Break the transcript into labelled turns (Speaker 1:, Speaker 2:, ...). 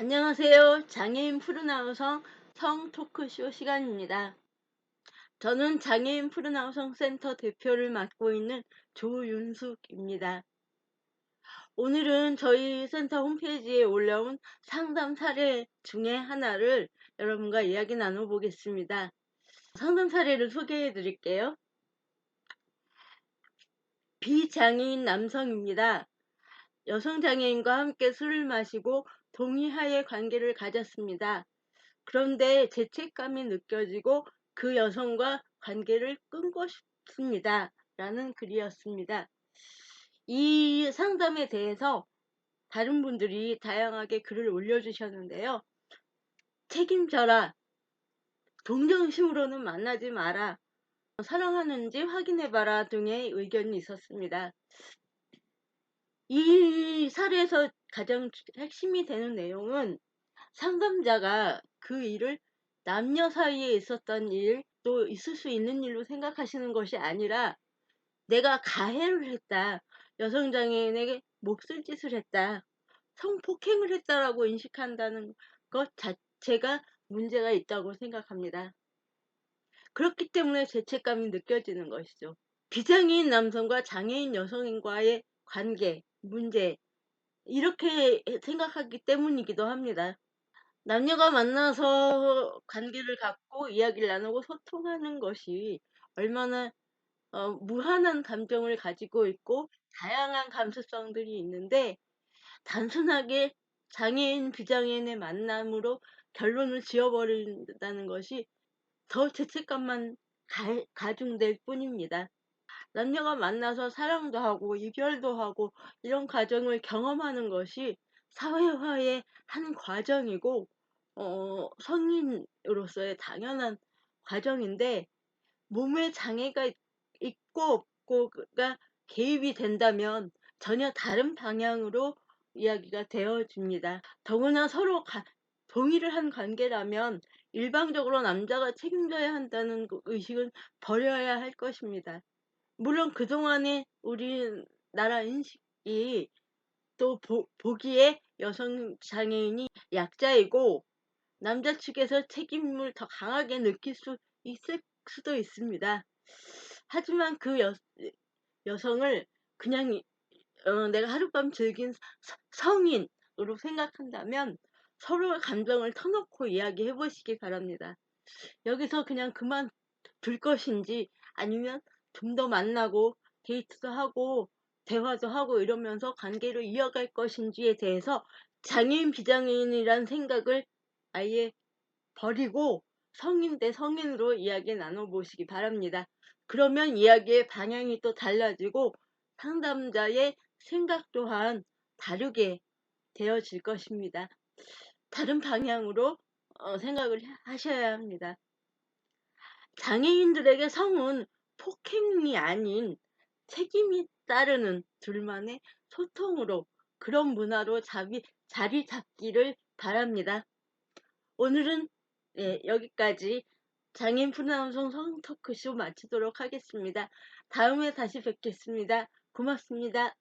Speaker 1: 안녕하세요. 장애인 푸른아우성 성 토크쇼 시간입니다. 저는 장애인 푸른아우성 센터 대표를 맡고 있는 조윤숙입니다. 오늘은 저희 센터 홈페이지에 올라온 상담 사례 중에 하나를 여러분과 이야기 나눠보겠습니다. 상담 사례를 소개해 드릴게요. 비장애인 남성입니다. 여성 장애인과 함께 술을 마시고 동의하에 관계를 가졌습니다. 그런데 죄책감이 느껴지고 그 여성과 관계를 끊고 싶습니다. 라는 글이었습니다. 이 상담에 대해서 다른 분들이 다양하게 글을 올려주셨는데요. 책임져라. 동정심으로는 만나지 마라. 사랑하는지 확인해봐라 등의 의견이 있었습니다. 이 사례에서 가장 핵심이 되는 내용은 상담자가 그 일을 남녀 사이에 있었던 일도 있을 수 있는 일로 생각하시는 것이 아니라 내가 가해를 했다. 여성장애인에게 몹쓸 짓을 했다. 성폭행을 했다라고 인식한다는 것 자체가 문제가 있다고 생각합니다. 그렇기 때문에 죄책감이 느껴지는 것이죠. 비장애인 남성과 장애인 여성인과의 관계, 문제 이렇게 생각하기 때문이기도 합니다. 남녀가 만나서 관계를 갖고 이야기를 나누고 소통하는 것이 얼마나 어, 무한한 감정을 가지고 있고 다양한 감수성들이 있는데 단순하게 장애인 비장애인의 만남으로 결론을 지어버린다는 것이 더 죄책감만 가, 가중될 뿐입니다. 남녀가 만나서 사랑도 하고 이별도 하고 이런 과정을 경험하는 것이 사회화의 한 과정이고 어, 성인으로서의 당연한 과정인데 몸에 장애가 있고 없고가 개입이 된다면 전혀 다른 방향으로 이야기가 되어집니다. 더구나 서로 가, 동의를 한 관계라면 일방적으로 남자가 책임져야 한다는 그 의식은 버려야 할 것입니다. 물론 그동안에 우리나라 인식이 또 보, 보기에 여성 장애인이 약자이고 남자 측에서 책임을 더 강하게 느낄 수 있을 수도 있습니다. 하지만 그 여, 여성을 그냥 어, 내가 하룻밤 즐긴 성인으로 생각한다면 서로의 감정을 터놓고 이야기해 보시기 바랍니다. 여기서 그냥 그만 둘 것인지 아니면 좀 더 만나고 데이트도 하고 대화도 하고 이러면서 관계를 이어갈 것인지에 대해서 장애인 비장애인이란 생각을 아예 버리고 성인 대 성인으로 이야기 나눠보시기 바랍니다. 그러면 이야기의 방향이 또 달라지고 상담자의 생각 또한 다르게 되어질 것입니다. 다른 방향으로 어, 생각을 하셔야 합니다. 장애인들에게 성은 폭행이 아닌 책임이 따르는 둘만의 소통으로 그런 문화로 자비, 자리 잡기를 바랍니다. 오늘은 네, 여기까지 장애인 푸른방송 성토크쇼 마치도록 하겠습니다. 다음에 다시 뵙겠습니다. 고맙습니다.